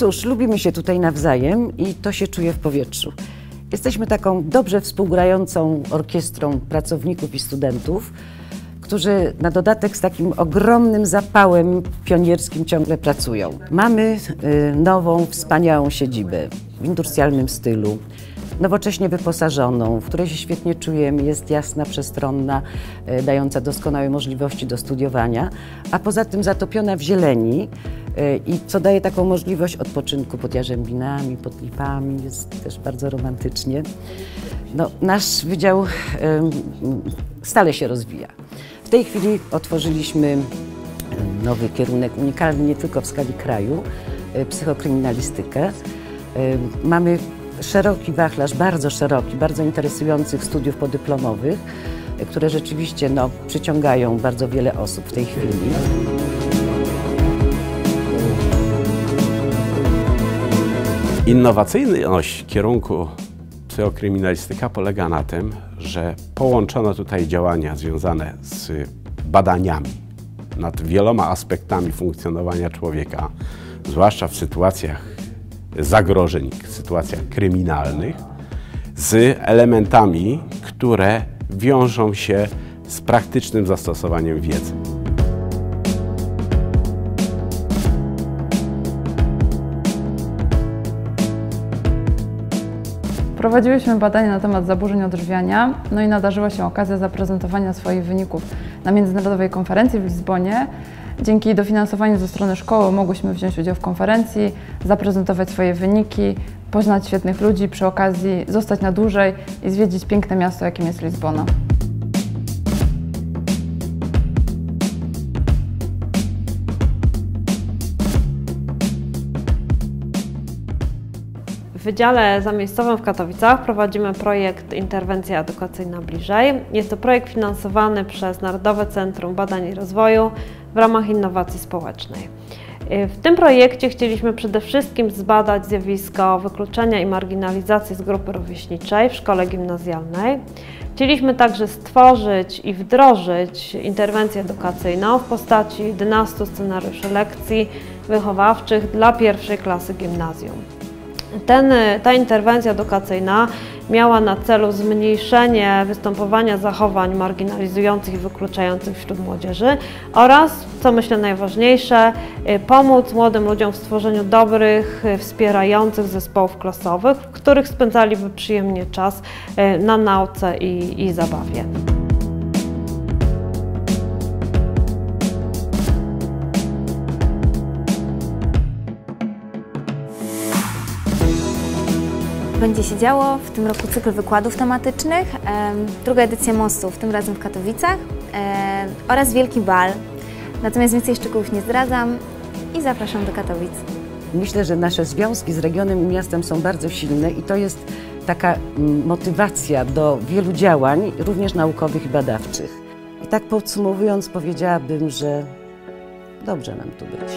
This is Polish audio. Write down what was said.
Cóż, lubimy się tutaj nawzajem i to się czuje w powietrzu. Jesteśmy taką dobrze współgrającą orkiestrą pracowników i studentów, którzy na dodatek z takim ogromnym zapałem pionierskim ciągle pracują. Mamy y, nową, wspaniałą siedzibę w industrialnym stylu, nowocześnie wyposażoną, w której się świetnie czujemy, jest jasna, przestronna, y, dająca doskonałe możliwości do studiowania, a poza tym zatopiona w zieleni i co daje taką możliwość odpoczynku pod jarzębinami, pod lipami, jest też bardzo romantycznie. No, nasz wydział stale się rozwija. W tej chwili otworzyliśmy nowy kierunek, unikalny nie tylko w skali kraju, y, psychokryminalistykę. Y, mamy szeroki wachlarz, bardzo szeroki, bardzo interesujących studiów podyplomowych, y, które rzeczywiście no, przyciągają bardzo wiele osób w tej chwili. Innowacyjność kierunku psychokryminalistyka polega na tym, że połączono tutaj działania związane z badaniami nad wieloma aspektami funkcjonowania człowieka, zwłaszcza w sytuacjach zagrożeń, w sytuacjach kryminalnych, z elementami, które wiążą się z praktycznym zastosowaniem wiedzy. Prowadziłyśmy badania na temat zaburzeń odżywiania, no i nadarzyła się okazja zaprezentowania swoich wyników na międzynarodowej konferencji w Lizbonie. Dzięki dofinansowaniu ze strony szkoły mogłyśmy wziąć udział w konferencji, zaprezentować swoje wyniki, poznać świetnych ludzi, przy okazji zostać na dłużej i zwiedzić piękne miasto, jakim jest Lizbona. W Wydziale Zamiejscowym w Katowicach prowadzimy projekt Interwencja Edukacyjna Bliżej. Jest to projekt finansowany przez Narodowe Centrum Badań i Rozwoju w ramach innowacji społecznej. W tym projekcie chcieliśmy przede wszystkim zbadać zjawisko wykluczenia i marginalizacji z grupy rówieśniczej w szkole gimnazjalnej. Chcieliśmy także stworzyć i wdrożyć interwencję edukacyjną w postaci 11 scenariuszy lekcji wychowawczych dla pierwszej klasy gimnazjum. Ten, ta interwencja edukacyjna miała na celu zmniejszenie występowania zachowań marginalizujących i wykluczających wśród młodzieży oraz, co myślę najważniejsze, y, pomóc młodym ludziom w stworzeniu dobrych, y, wspierających zespołów klasowych, w których spędzaliby przyjemnie czas y, na nauce i, i zabawie. Będzie się działo. W tym roku cykl wykładów tematycznych, druga edycja Mostu, w tym razem w Katowicach oraz Wielki Bal. Natomiast więcej szczegółów nie zdradzam i zapraszam do Katowic. Myślę, że nasze związki z regionem i miastem są bardzo silne i to jest taka mm, motywacja do wielu działań, również naukowych i badawczych. I tak podsumowując powiedziałabym, że dobrze nam tu być.